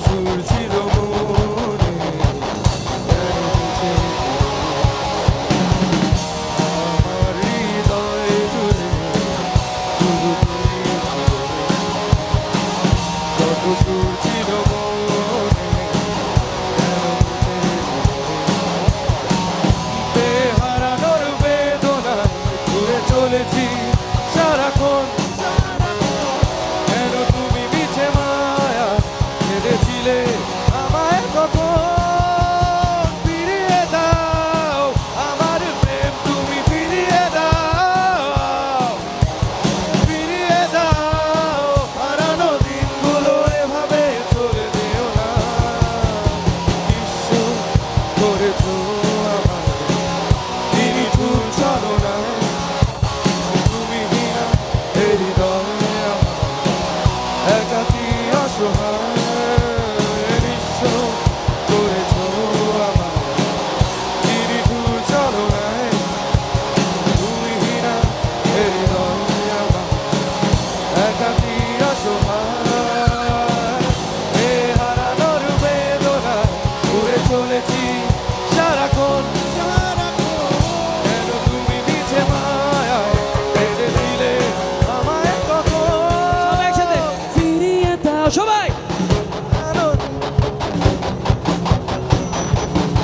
surgirá.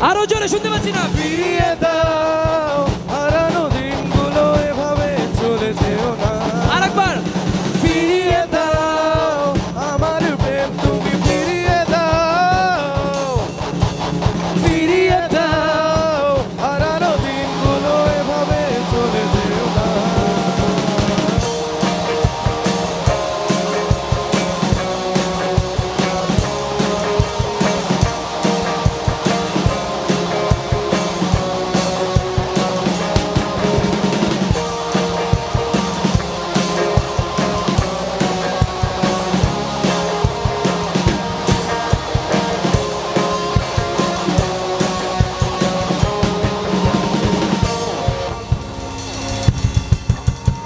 আরও জোরে শুনতে পাচ্ছি না। ফিরিয়ে